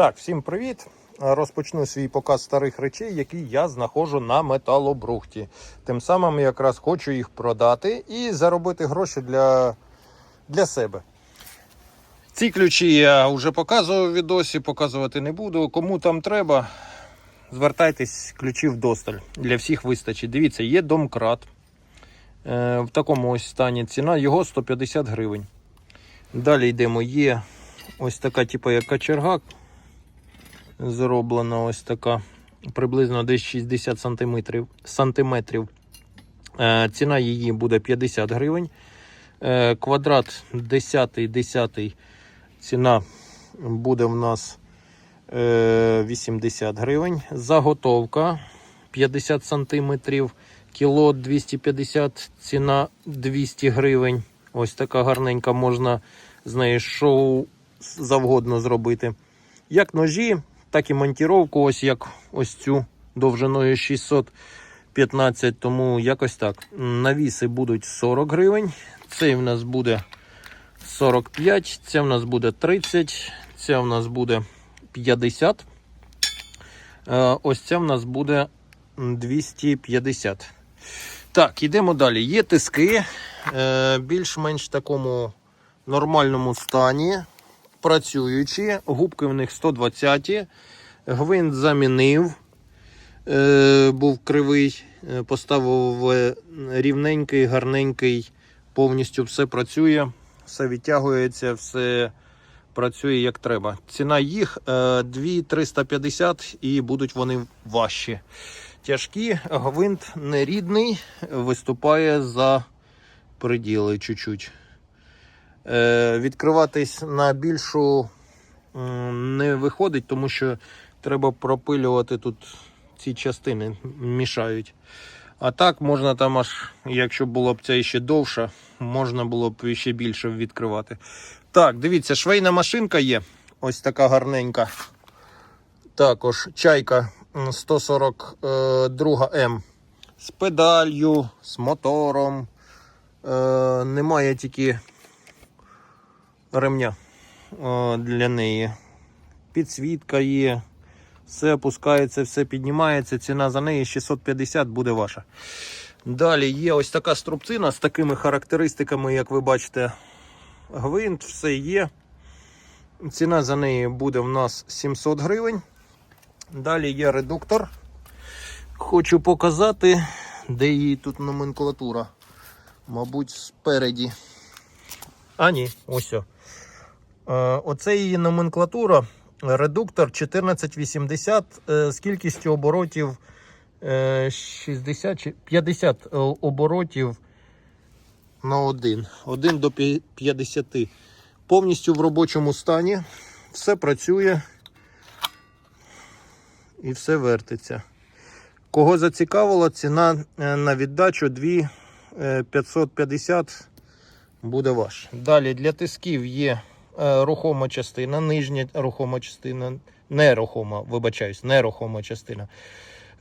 Так, всім привіт. Розпочну свій показ старих речей, які я знаходжу на металобрухті. Тим самим якраз хочу їх продати і заробити гроші для, для себе. Ці ключі я вже показував в відосі, показувати не буду. Кому там треба, звертайтесь, ключів досталь. Для всіх вистачить. Дивіться, є домкрат. Е, в такому ось стані ціна його 150 гривень. Далі йдемо. Є ось така, типу, як качерга. Зроблена ось така. Приблизно десь 60 сантиметрів. сантиметрів. Е, ціна її буде 50 гривень. Е, квадрат 10, 10 ціна буде в нас е, 80 гривень. Заготовка 50 сантиметрів. Кіло 250, ціна 200 гривень. Ось така гарненька, можна з неї шоу завгодно зробити. Як ножі, так і монтіровку, ось як ось цю довжиною 615, тому якось так. Навіси будуть 40 гривень. Цей в нас буде 45, це в нас буде 30, це в нас буде 50. Е, Ось це в нас буде 250. Так, йдемо далі. Є тиски е, більш-менш такому нормальному стані. Працюючі, губки в них 120. Гвинт замінив, е, був кривий, е, поставив е, рівненький, гарненький, повністю все працює, все відтягується, все працює як треба. Ціна їх е, 2350 і будуть вони важчі. Тяжкі, гвинт нерідний, виступає за приділи чуть-чуть. Е, відкриватись на більшу не виходить, тому що треба пропилювати тут ці частини, мішають. А так можна там аж, якщо було б це ще довше, можна було б ще більше відкривати. Так, дивіться, швейна машинка є. Ось така гарненька. Також чайка 142 М з педалью, з мотором. Е, немає тільки ремня е, для неї. Підсвітка є. Все опускається, все піднімається. Ціна за неї 650 буде ваша. Далі є ось така струбцина з такими характеристиками, як ви бачите, гвинт, все є. Ціна за неї буде в нас 700 гривень. Далі є редуктор. Хочу показати, де її тут номенклатура. Мабуть, спереді. А, ні, ось. Е, Оце її номенклатура. Редуктор 1480 е, з кількістю оборотів е, 60 чи 50 е, оборотів на один. 1 до 50. Повністю в робочому стані. Все працює і все вертиться. Кого зацікавило, ціна е, на віддачу 2 е, 550 буде ваш. Далі для тисків є е, рухома частина, нижня рухома частина, нерухома, вибачаюсь, нерухома частина.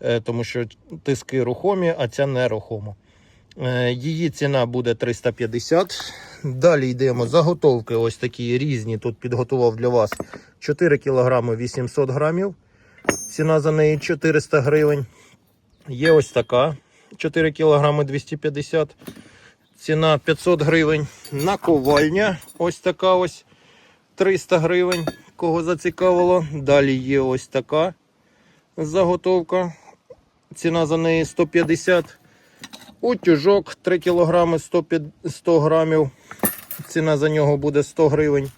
Е, тому що тиски рухомі, а ця нерухома. Е, її ціна буде 350. Dалі йдемо. Заготовки ось такі різні. Тут підготував для вас 4 кг 800 грамів. Ціна за неї 400 гривень. Є ось така 4 кг 250 Ціна 500 гривень. Наковальня ось така ось 300 гривень. Кого зацікавило. Далі є ось така заготовка. Ціна за неї 150. Утюжок 3 кг 100 грамів. Ціна за нього буде 100 гривень.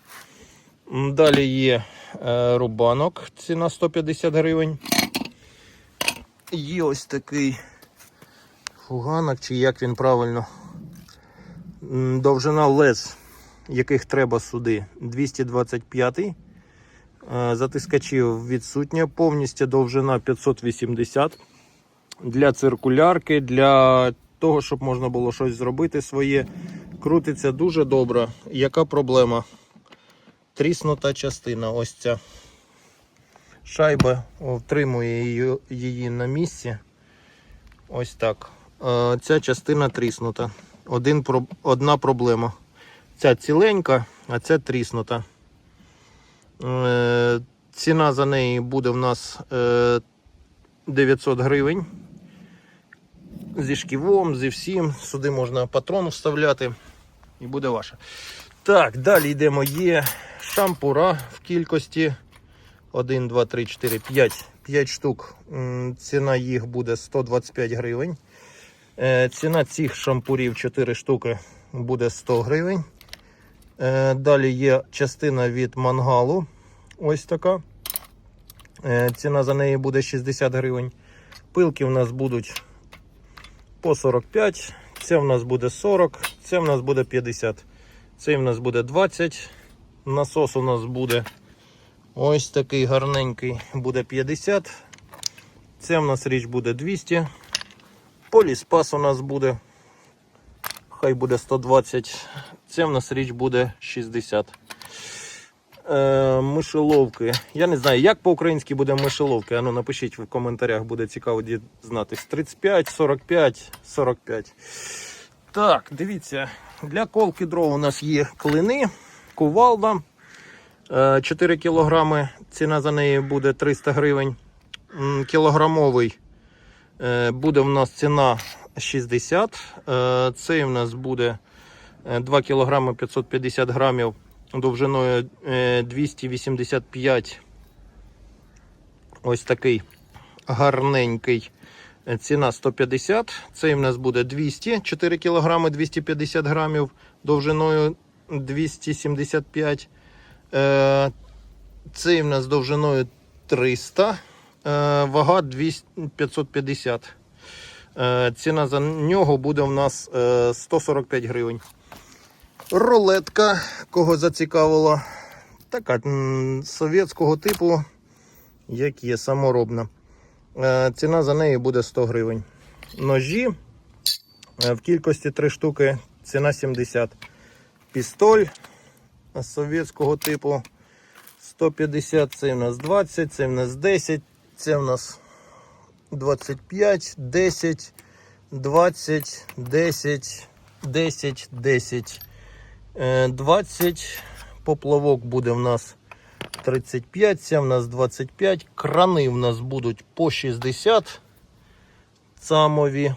Далі є е, рубанок. Ціна 150 гривень. Є ось такий фуганок, чи як він правильно. Довжина лез, яких треба сюди, 225. Е, Затискачів відсутня, повністю довжина 580. Для циркулярки, для того, щоб можна було щось зробити своє. Крутиться дуже добре. Яка проблема? Тріснута частина. Ось ця шайба втримує її, її на місці. Ось так. Е, Ця частина тріснута. Один, одна проблема. Ця ціленька, а ця тріснута. Е, ціна за неї буде в нас е, 900 гривень. Зі шківом, зі всім. Сюди можна патрон вставляти і буде ваше. Так, далі йдемо. Є шампура в кількості 1, 2, 3, 4, 5. 5 штук. Ціна їх буде 125 гривень. Е, Ціна цих шампурів 4 штуки буде 100 гривень. Е, Далі є частина від мангалу. Ось така. Е, Ціна за неї буде 60 гривень. Пилки в нас будуть по 45. Це в нас буде 40, це в нас буде 50. Цей в нас буде 20. Насос у нас буде ось такий гарненький, буде 50. Це в нас річ буде 200. Поліспас у нас буде. Хай буде 120. Це в нас річ буде 60. Е, мишеловки. Я не знаю, як по-українськи буде мишеловки. Ану, напишіть в коментарях, буде цікаво дізнатись. 35, 45, 45. Так, дивіться, для колки дров у нас є клини, кувалда. Е, 4 кілограми. Ціна за неї буде 300 гривень. Кілограмовий е, буде в нас ціна 60. Е, Цей в нас буде е, 2 кілограми 550 грамів довжиною е, 285. Ось такий гарненький. Е, Ціна 150. Цей в нас буде 200, 4 кг 250 грамів довжиною 275. Е, Цей в нас довжиною 300, е, вага 200, 550. Е, Ціна за нього буде у нас е, 145 гривень. Рулетка, кого зацікавило, така совєтського типу, як є саморобна. Е, Ціна за неї буде 100 гривень. Ножі е, в кількості 3 штуки, ціна 70. Пістоль совєтського типу 150, це в нас 20, це в нас 10, це в нас 25, 10, 20, 10, 10, 10, е, 20. Поплавок буде в нас 35, це в нас 25. Крани в нас будуть по 60 самові.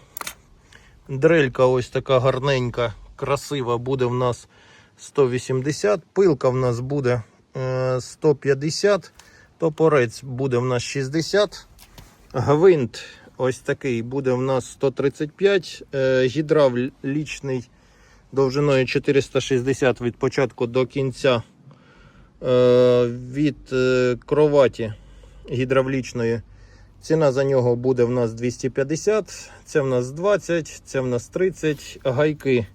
Дрелька ось така гарненька, красива буде в нас 180. Пилка в нас буде е, 150. Топорець буде в нас 60. Гвинт ось такий буде в нас 135. Е, Гідравлічний довжиною 460 від початку до кінця. Е, Від е, кроваті гідравлічної. Ціна за нього буде в нас 250, це в нас 20, це в нас 30. Гайки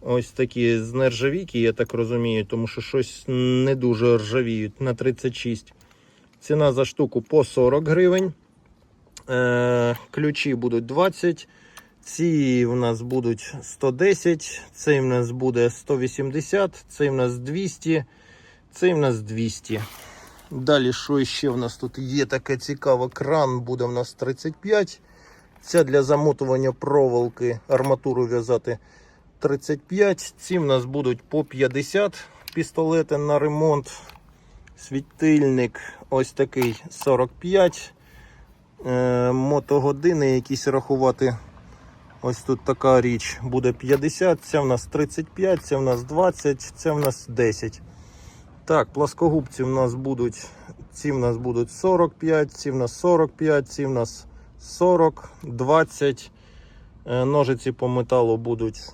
ось такі з нержавійки, я так розумію, тому що щось не дуже ржавіють на 36. Ціна за штуку по 40 гривень. Е, ключі будуть 20. Ці в нас будуть 110, цей в нас буде 180, цей в нас 200, цей в нас 200. Далі, що ще в нас тут є таке цікаве, кран буде в нас 35. Це для замотування проволоки, арматуру в'язати 35. Ці в нас будуть по 50 пістолети на ремонт. Світильник ось такий 45. Е, мотогодини якісь рахувати. Ось тут така річ буде 50, це в нас 35, це в нас 20, це в нас 10. Так, плоскогубці в нас будуть, ці в нас будуть 45, ці в нас 45, ці в нас 40, 20. Е, Ножиці по металу будуть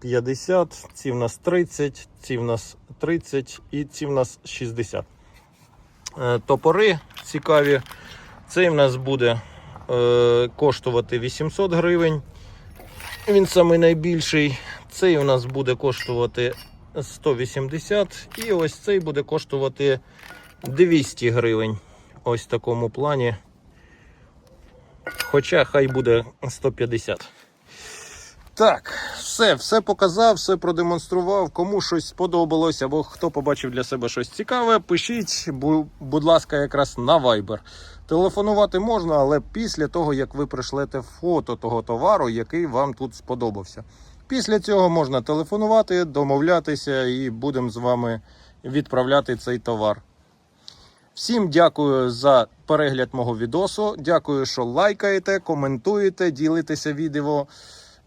50, ці в нас 30, ці в нас 30 і ці в нас 60. Е, Топори цікаві. Цей в нас буде е, коштувати 800 гривень. Він самий найбільший. Цей у нас буде коштувати 180 і ось цей буде коштувати 200 гривень. Ось в такому плані. Хоча хай буде 150. Так, все, все показав, все продемонстрував. Кому щось сподобалось, або хто побачив для себе щось цікаве, пишіть, будь ласка, якраз на Viber. Телефонувати можна, але після того, як ви пришлете фото того товару, який вам тут сподобався. Після цього можна телефонувати, домовлятися і будемо з вами відправляти цей товар. Всім дякую за перегляд мого відосу. Дякую, що лайкаєте, коментуєте, ділитеся відео